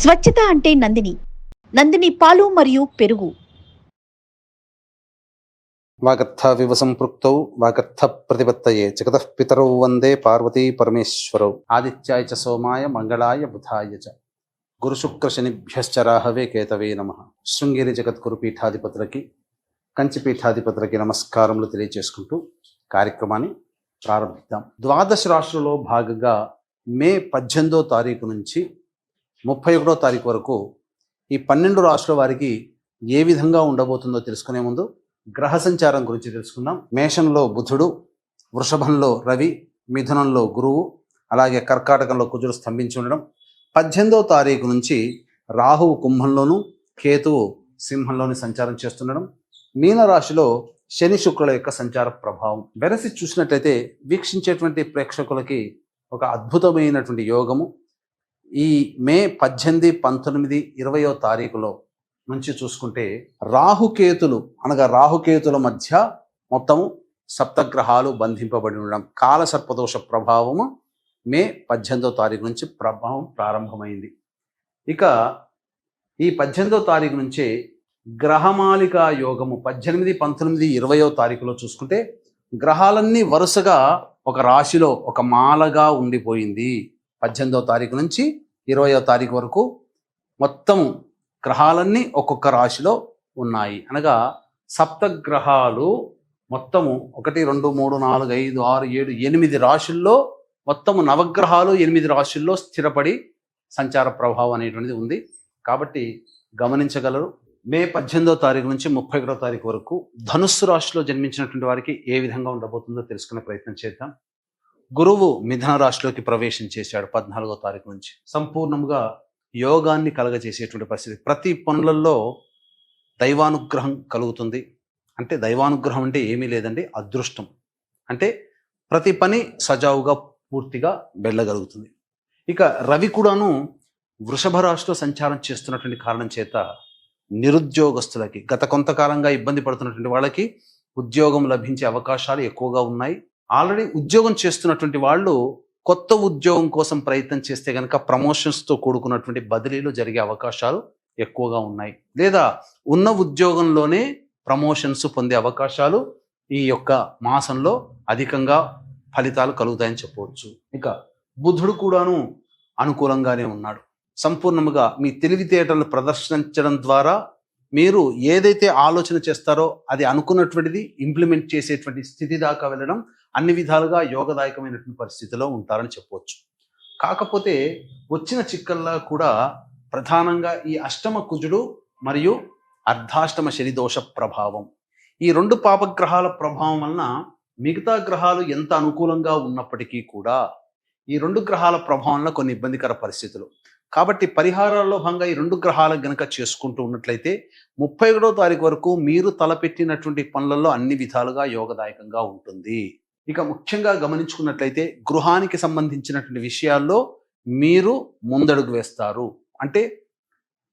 స్వచ్ఛత అంటే నందిని. నందిని పాలు మరియు పెరుగు. వాగర్థవివ సంపృక్తౌ వాగర్థ ప్రతిపత్తయే జగతః పితరౌ వందే పార్వతీ పరమేశ్వరౌ. ఆదిత్యాయ చ సోమాయ మంగళాయ బుధాయ చ. గురుశుక్ర శనిభ్యశ్చ రాహవే కేతవే నమ. శృంగేరి జగద్గురు పీఠాధిపతులకి కంచి పీఠాధిపతులకి నమస్కారములు తెలియజేసుకుంటూ కార్యక్రమాన్ని ప్రారంభిద్దాం. ద్వాదశ రాష్ట్రంలో భాగంగా మే పద్దెనిమిదో తారీఖు నుంచి ముప్పై ఒకటో తారీఖు వరకు ఈ పన్నెండు రాష్ట్రాల వారికి ఏ విధంగా ఉండబోతుందో తెలుసుకునే ముందు గ్రహ సంచారం గురించి తెలుసుకుందాం. మేషంలో బుధుడు వృషభంలో రవి మిథునంలో గురువు అలాగే కర్కాటకంలో కుజుడు స్తంభించి ఉండడం. పద్దెనిమిదవ తారీఖు నుంచి రాహువు కుంభంలోను కేతువు సింహంలోని సంచారం చేస్తుండడం. మీనరాశిలో శని శుక్రుల యొక్క సంచార ప్రభావం. వెరసి చూసినట్లయితే వీక్షించేటువంటి ప్రేక్షకులకి ఒక అద్భుతమైనటువంటి యోగము. ఈ మే పద్దెనిమిది పంతొమ్మిది ఇరవయో తారీఖులో నుంచి చూసుకుంటే రాహుకేతులు అనగా రాహుకేతుల మధ్య మొత్తం సప్తగ్రహాలు బంధింపబడి ఉండడం కాల సర్పదోష ప్రభావము మే పద్దెనిమిదో తారీఖు నుంచి ప్రభావం ప్రారంభమైంది. ఇక ఈ పద్దెనిమిదో తారీఖు నుంచే గ్రహమాలిక యోగము పద్దెనిమిది పంతొమ్మిది ఇరవయో తారీఖులో చూసుకుంటే గ్రహాలన్నీ వరుసగా ఒక రాశిలో ఒక మాలగా ఉండిపోయింది. పద్దెనిమిదో తారీఖు నుంచి ఇరవయో తారీఖు వరకు మొత్తం గ్రహాలన్నీ ఒక్కొక్క రాశిలో ఉన్నాయి. అనగా సప్తగ్రహాలు మొత్తము ఒకటి రెండు మూడు నాలుగు ఐదు ఆరు ఏడు ఎనిమిది రాశుల్లో మొత్తము నవగ్రహాలు ఎనిమిది రాశుల్లో స్థిరపడి సంచార ప్రభావం అనేటువంటిది ఉంది. కాబట్టి గమనించగలరు మే పద్దెనిమిదో తారీఖు నుంచి ముప్పై ఒకటో తారీఖు వరకు ధనుస్సు రాశిలో జన్మించినటువంటి వారికి ఏ విధంగా ఉండబోతుందో తెలుసుకునే ప్రయత్నం చేద్దాం. గురువు మిథున రాశిలోకి ప్రవేశం చేశాడు పద్నాలుగో తారీఖు నుంచి. సంపూర్ణంగా యోగాన్ని కలగజేసేటువంటి పరిస్థితి. ప్రతి పనులలో దైవానుగ్రహం కలుగుతుంది. అంటే దైవానుగ్రహం అంటే ఏమీ లేదండి అదృష్టం. అంటే ప్రతి పని సజావుగా పూర్తిగా వెళ్ళగలుగుతుంది. ఇక రవి కూడాను వృషభ రాశిలో సంచారం చేస్తున్నటువంటి కారణం చేత నిరుద్యోగస్తులకి గత కొంతకాలంగా ఇబ్బంది పడుతున్నటువంటి వాళ్ళకి ఉద్యోగం లభించే అవకాశాలు ఎక్కువగా ఉన్నాయి. ఆల్రెడీ ఉద్యోగం చేస్తున్నటువంటి వాళ్ళు కొత్త ఉద్యోగం కోసం ప్రయత్నం చేస్తే కనుక ప్రమోషన్స్తో కూడుకున్నటువంటి బదిలీలు జరిగే అవకాశాలు ఎక్కువగా ఉన్నాయి. లేదా ఉన్న ఉద్యోగంలోనే ప్రమోషన్స్ పొందే అవకాశాలు ఈ యొక్క మాసంలో అధికంగా ఫలితాలు కలుగుతాయని చెప్పవచ్చు. ఇక బుధుడు కూడాను అనుకూలంగానే ఉన్నాడు. సంపూర్ణముగా మీ తెలివితేటలను ప్రదర్శించడం ద్వారా మీరు ఏదైతే ఆలోచన చేస్తారో అది అనుకున్నటువంటిది ఇంప్లిమెంట్ చేసేటువంటి స్థితి దాకా వెళ్ళడం అన్ని విధాలుగా యోగదాయకమైనటువంటి పరిస్థితిలో ఉంటారని చెప్పవచ్చు కాకపోతే వచ్చిన చిక్కల్లా కూడా ప్రధానంగా ఈ అష్టమ కుజుడు మరియు అర్ధాష్టమ శనిదోష ప్రభావం. ఈ రెండు పాపగ్రహాల ప్రభావం వలన మిగతా గ్రహాలు ఎంత అనుకూలంగా ఉన్నప్పటికీ కూడా ఈ రెండు గ్రహాల ప్రభావంలో కొన్ని ఇబ్బందికర పరిస్థితులు. కాబట్టి పరిహారాల్లో భాగంగా ఈ రెండు గ్రహాలు గనక చేసుకుంటూ ఉన్నట్లయితే ముప్పై ఒకటో తారీఖు వరకు మీరు తలపెట్టినటువంటి పనులలో అన్ని విధాలుగా యోగదాయకంగా ఉంటుంది. ఇక ముఖ్యంగా గమనించుకున్నట్లయితే గృహానికి సంబంధించినటువంటి విషయాల్లో మీరు ముందడుగు వేస్తారు. అంటే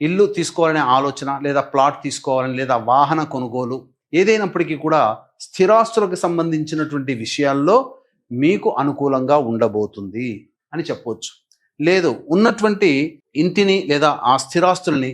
ఇల్లు తీసుకోవాలనే ఆలోచన లేదా ప్లాట్ తీసుకోవాలని లేదా వాహన కొనుగోలు ఏదైనప్పటికీ కూడా స్థిరాస్తులకు సంబంధించినటువంటి విషయాల్లో మీకు అనుకూలంగా ఉండబోతుంది అని చెప్పవచ్చు లేదు ఉన్నటువంటి ఇంటిని లేదా ఆ స్థిరాస్తుల్ని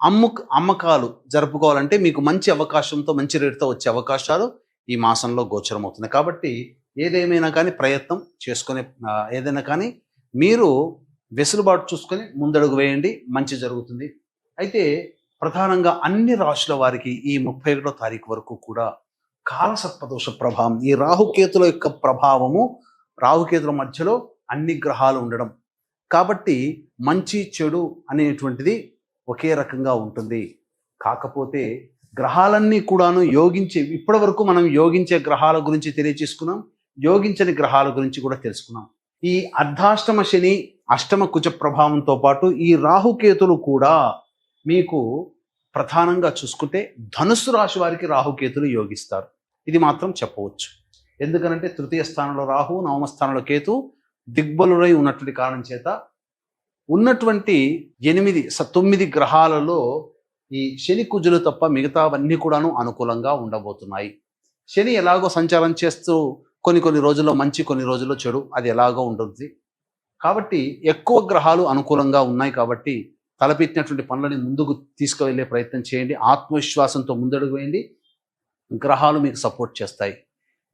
అమ్ము అమ్మకాలు జరుపుకోవాలంటే మీకు మంచి అవకాశంతో మంచి రేటుతో వచ్చే అవకాశాలు ఈ మాసంలో గోచరం అవుతుంది కాబట్టి ఏదేమైనా కానీ ప్రయత్నం చేసుకునే ఏదైనా కానీ మీరు వెసులుబాటు చూసుకొని ముందడుగు వేయండి. మంచి జరుగుతుంది. అయితే ప్రధానంగా అన్ని రాశుల వారికి ఈ ముప్పై ఒకటో తారీఖు వరకు కూడా కాలసర్పదోష ప్రభావం ఈ రాహుకేతుల యొక్క ప్రభావము రాహుకేతుల మధ్యలో అన్ని గ్రహాలు ఉండడం. కాబట్టి మంచి చెడు అనేటువంటిది ఒకే రకంగా ఉంటుంది. కాకపోతే గ్రహాలన్నీ కూడాను యోగించే ఇప్పటి వరకు మనం యోగించే గ్రహాల గురించి తెలియచేసుకున్నాం. యోగించని గ్రహాల గురించి కూడా తెలుసుకున్నాం. ఈ అర్ధాష్టమ శని అష్టమ కుజ ప్రభావంతో పాటు ఈ రాహుకేతులు కూడా మీకు ప్రధానంగా చూసుకుంటే ధనుస్సు రాశి వారికి రాహుకేతులు యోగిస్తారు. ఇది మాత్రం చెప్పవచ్చు. ఎందుకనంటే తృతీయ స్థానంలో రాహు నవమ స్థానంలో కేతు దిగ్బలురై ఉన్నటువంటి కారణం చేత ఉన్నటువంటి ఎనిమిది స- తొమ్మిది గ్రహాలలో ఈ శని కుజులు తప్ప మిగతావన్నీ కూడాను అనుకూలంగా ఉండబోతున్నాయి. శని ఎలాగో సంచారం చేస్తూ కొన్ని కొన్ని రోజుల్లో మంచి కొన్ని రోజుల్లో చెడు అది ఎలాగో ఉంటుంది. కాబట్టి ఎక్కువ గ్రహాలు అనుకూలంగా ఉన్నాయి కాబట్టి తలపెట్టినటువంటి పనులని ముందుకు తీసుకువెళ్ళే ప్రయత్నం చేయండి. ఆత్మవిశ్వాసంతో ముందడుగు వేయండి. గ్రహాలు మీకు సపోర్ట్ చేస్తాయి.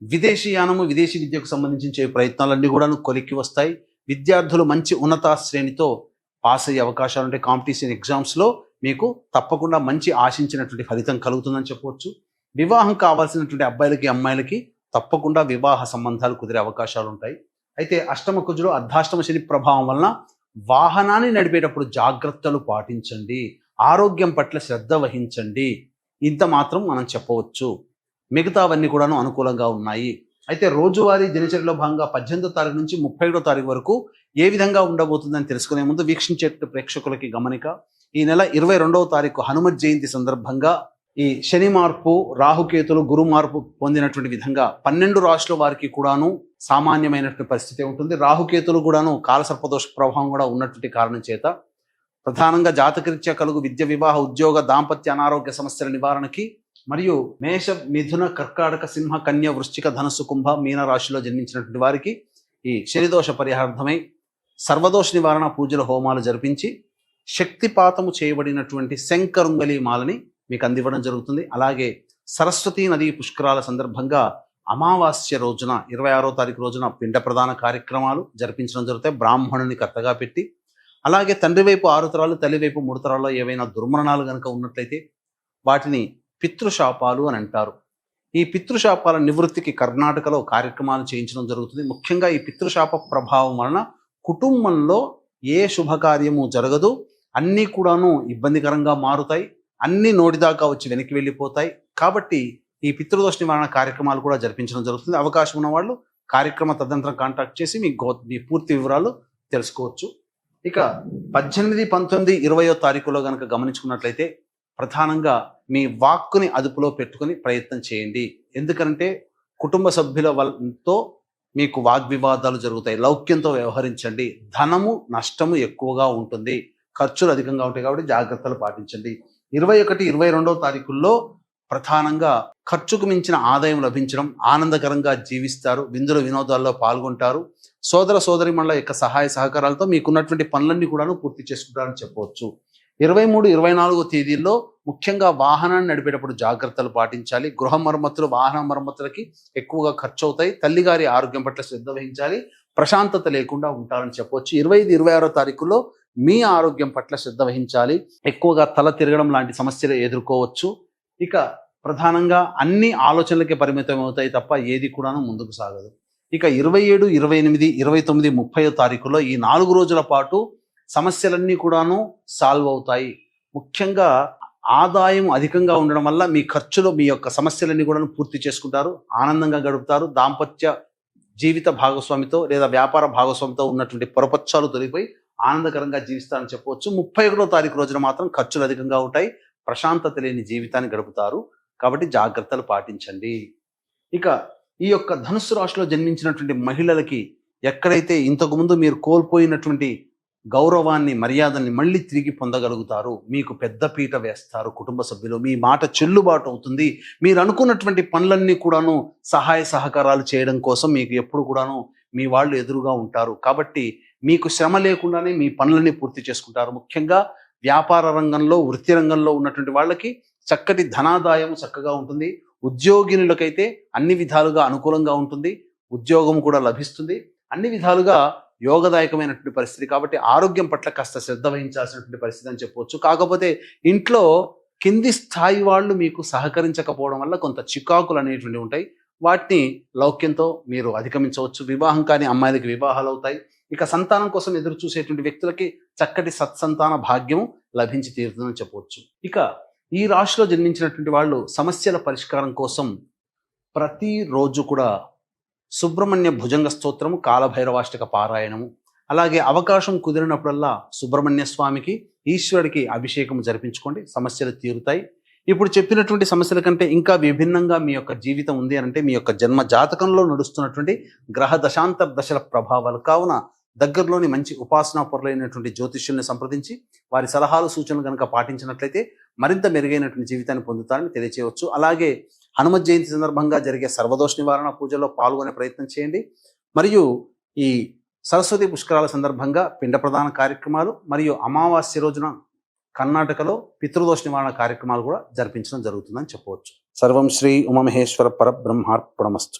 విదేశీ యానము విదేశీ విద్యకు సంబంధించిన ప్రయత్నాలన్నీ కూడా కొలిక్కి వస్తాయి. విద్యార్థులు మంచి ఉన్నత శ్రేణితో పాస్ అయ్యే అవకాశాలు ఉంటాయి కాంపిటీషన్ ఎగ్జామ్స్లో మీకు తప్పకుండా మంచి ఆశించినటువంటి ఫలితం కలుగుతుందని చెప్పవచ్చు. వివాహం కావాల్సినటువంటి అబ్బాయిలకి అమ్మాయిలకి తప్పకుండా వివాహ సంబంధాలు కుదిరే అవకాశాలు ఉంటాయి. అయితే అష్టమ కుజుడు అర్ధాష్టమ శని ప్రభావం వలన వాహనాన్ని నడిపేటప్పుడు జాగ్రత్తలు పాటించండి. ఆరోగ్యం పట్ల శ్రద్ధ వహించండి. ఇంత మాత్రం మనం చెప్పవచ్చు. మిగతావన్నీ కూడాను అనుకూలంగా ఉన్నాయి. అయితే రోజువారీ దినచర్యలో భాగంగా పద్దెనిమిదో తారీఖు నుంచి ముప్పై ఏడో తారీఖు వరకు ఏ విధంగా ఉండబోతుందని తెలుసుకునే ముందు వీక్షించే ప్రేక్షకులకి గమనిక. ఈ నెల ఇరవై రెండవ తారీఖు హనుమత్ జయంతి సందర్భంగా ఈ శని మార్పు రాహుకేతులు గురు మార్పు పొందినటువంటి విధంగా పన్నెండు రాశుల వారికి కూడాను సామాన్యమైనటువంటి పరిస్థితి ఉంటుంది. రాహుకేతులు కూడాను కాలసర్పదోష ప్రభావం కూడా ఉన్నటువంటి కారణం చేత ప్రధానంగా జాతకరీత్యా కలుగు విద్య వివాహ ఉద్యోగ దాంపత్య అనారోగ్య సమస్యల నివారణకి మరియు మేష మిథున కర్కాటక సింహ కన్య వృశ్చిక ధనుసు కుంభ మీన రాశిలో జన్మించినటువంటి వారికి ఈ శనిదోష పరిహార్థమై సర్వదోష నివారణ పూజల హోమాలు జరిపించి శక్తిపాతము చేయబడినటువంటి శంకరుంగలి మాలని మీకు అందివ్వడం జరుగుతుంది. అలాగే సరస్వతీ నదీ పుష్కరాల సందర్భంగా అమావాస్య రోజున ఇరవై ఆరో తారీఖు రోజున పిండ ప్రధాన కార్యక్రమాలు జరిపించడం జరుగుతాయి. బ్రాహ్మణుని కర్తగా పెట్టి. అలాగే తండ్రి వైపు ఆరు తరాలు తల్లి వైపు మూడు తరాల్లో ఏవైనా దుర్మరణాలు కనుక ఉన్నట్లయితే వాటిని పితృశాపాలు అని అంటారు. ఈ పితృశాపాల నివృత్తికి కర్ణాటకలో కార్యక్రమాలు చేయించడం జరుగుతుంది. ముఖ్యంగా ఈ పితృశాప ప్రభావం వలన కుటుంబంలో ఏ శుభకార్యము జరగదు. అన్నీ కూడాను ఇబ్బందికరంగా మారుతాయి అన్నీ నోటిదాకా వచ్చి వెనక్కి వెళ్ళిపోతాయి. కాబట్టి ఈ పితృదోష నివారణ కార్యక్రమాలు కూడా జరిపించడం జరుగుతుంది. అవకాశం ఉన్న వాళ్ళు కార్యక్రమ తదనంతరం కాంటాక్ట్ చేసి మీ గో మీ పూర్తి వివరాలు తెలుసుకోవచ్చు. ఇక పద్దెనిమిది పంతొమ్మిది ఇరవయో తారీఖులో కనుక గమనించుకున్నట్లయితే ప్రధానంగా మీ వాక్కుని అదుపులో పెట్టుకుని ప్రయత్నం చేయండి. ఎందుకంటే కుటుంబ సభ్యుల వల్లతో మీకు వాగ్వివాదాలు జరుగుతాయి. లౌక్యంతో వ్యవహరించండి. ధనము నష్టము ఎక్కువగా ఉంటుంది. ఖర్చులు అధికంగా ఉంటాయి కాబట్టి జాగ్రత్తలు పాటించండి. ఇరవై ఒకటి ఇరవై రెండవ తారీఖుల్లో ప్రధానంగా ఖర్చుకు మించిన ఆదాయం లభించడం ఆనందకరంగా జీవిస్తారు. విందుల వినోదాల్లో పాల్గొంటారు. సోదర సోదరి మండల యొక్క సహాయ సహకారాలతో మీకున్నటువంటి పనులన్నీ కూడాను పూర్తి చేసుకుంటారని చెప్పవచ్చు. ఇరవై మూడు ఇరవై నాలుగో తేదీల్లో ముఖ్యంగా వాహనాన్ని నడిపేటప్పుడు జాగ్రత్తలు పాటించాలి. గృహ మరమ్మతులు వాహన మరమ్మతులకి ఎక్కువగా ఖర్చు అవుతాయి తల్లిగారి ఆరోగ్యం పట్ల శ్రద్ధ వహించాలి. ప్రశాంతత లేకుండా ఉంటారని చెప్పవచ్చు. ఇరవై ఐదు ఇరవై ఆరో తారీఖుల్లో మీ ఆరోగ్యం పట్ల శ్రద్ధ వహించాలి. ఎక్కువగా తల తిరగడం లాంటి సమస్యలు ఎదుర్కోవచ్చు. ఇక ప్రధానంగా అన్ని ఆలోచనలకే పరిమితం అవుతాయి తప్ప ఏది కూడాను ముందుకు సాగదు. ఇక ఇరవై ఏడు ఇరవై ఎనిమిది ఇరవై తొమ్మిది ముప్పై తారీఖులో ఈ నాలుగు రోజుల పాటు సమస్యలన్నీ కూడాను సాల్వ్ అవుతాయి. ముఖ్యంగా ఆదాయం అధికంగా ఉండడం వల్ల మీ ఖర్చులో మీ యొక్క సమస్యలన్నీ కూడా పూర్తి చేసుకుంటారు. ఆనందంగా గడుపుతారు. దాంపత్య జీవిత భాగస్వామితో లేదా వ్యాపార భాగస్వామితో ఉన్నటువంటి పొరపచ్చాలు తొలగిపోయి ఆనందకరంగా జీవిస్తారని చెప్పవచ్చు. ముప్పై ఒకటో తారీఖు రోజున మాత్రం ఖర్చులు అధికంగా ఉంటాయి. ప్రశాంతత లేని జీవితాన్ని గడుపుతారు. కాబట్టి జాగ్రత్తలు పాటించండి. ఇక ఈ యొక్క ధనుస్సు రాశిలో జన్మించినటువంటి మహిళలకి ఎక్కడైతే ఇంతకుముందు మీరు కోల్పోయినటువంటి గౌరవాన్ని మర్యాదల్ని మళ్ళీ తిరిగి పొందగలుగుతారు. మీకు పెద్ద పీట వేస్తారు కుటుంబ సభ్యులు. మీ మాట చెల్లుబాటు అవుతుంది. మీరు అనుకున్నటువంటి పనులన్నీ కూడాను సహాయ సహకారాలు చేయడం కోసం మీకు ఎప్పుడు కూడాను మీ వాళ్ళు ఎదురుగా ఉంటారు. కాబట్టి మీకు శ్రమ లేకుండానే మీ పనులన్నీ పూర్తి చేసుకుంటారు. ముఖ్యంగా వ్యాపార రంగంలో వృత్తి రంగంలో ఉన్నటువంటి వాళ్ళకి చక్కటి ధనాదాయం చక్కగా ఉంటుంది. ఉద్యోగినులకైతే అన్ని విధాలుగా అనుకూలంగా ఉంటుంది. ఉద్యోగం కూడా లభిస్తుంది. అన్ని విధాలుగా యోగదాయకమైనటువంటి పరిస్థితి. కాబట్టి ఆరోగ్యం పట్ల కాస్త శ్రద్ధ వహించాల్సినటువంటి పరిస్థితి అని చెప్పవచ్చు. కాకపోతే ఇంట్లో కింది స్థాయి వాళ్ళు మీకు సహకరించకపోవడం వల్ల కొంత చికాకులు అనేటువంటివి ఉంటాయి. వాటిని లౌక్యంతో మీరు అధిగమించవచ్చు. వివాహం కాని అమ్మాయిలకి వివాహాలు అవుతాయి. ఇక సంతానం కోసం ఎదురు చూసేటువంటి వ్యక్తులకి చక్కటి సత్సంతాన భాగ్యం లభించి తీరుతుందని చెప్పవచ్చు. ఇక ఈ రాశిలో జన్మించినటువంటి వాళ్ళు సమస్యల పరిష్కారం కోసం ప్రతిరోజు కూడా సుబ్రహ్మణ్య భుజంగ స్తోత్రము కాలభైరవాష్టక పారాయణము అలాగే అవకాశం కుదిరినప్పుడల్లా సుబ్రహ్మణ్య స్వామికి ఈశ్వరుడికి అభిషేకం జరిపించుకోండి. సమస్యలు తీరుతాయి. ఇప్పుడు చెప్పినటువంటి సమస్యల కంటే ఇంకా విభిన్నంగా మీ యొక్క జీవితం ఉంది అని అంటే మీ యొక్క జన్మ జాతకంలో నడుస్తున్నటువంటి గ్రహ దశాంతర దశల ప్రభావాలు. కావున దగ్గరలోని మంచి ఉపాసనా పొరలైనటువంటి జ్యోతిష్యుల్ని సంప్రదించి వారి సలహాలు సూచనలు కనుక పాటించినట్లయితే మరింత మెరుగైనటువంటి జీవితాన్ని పొందుతారని తెలియచేయవచ్చు. అలాగే హనుమ జయంతి సందర్భంగా జరిగే సర్వదోష నివారణ పూజలో పాల్గొనే ప్రయత్నం చేయండి. మరియు ఈ సరస్వతి పుష్కరాల సందర్భంగా పిండ ప్రధాన కార్యక్రమాలు మరియు అమావాస్య రోజున కర్ణాటకలో పితృదోష నివారణ కార్యక్రమాలు కూడా జరిపించడం జరుగుతుందని చెప్పవచ్చు. సర్వం శ్రీ ఉమామహేశ్వర పరబ్రహ్మార్పణమస్తు.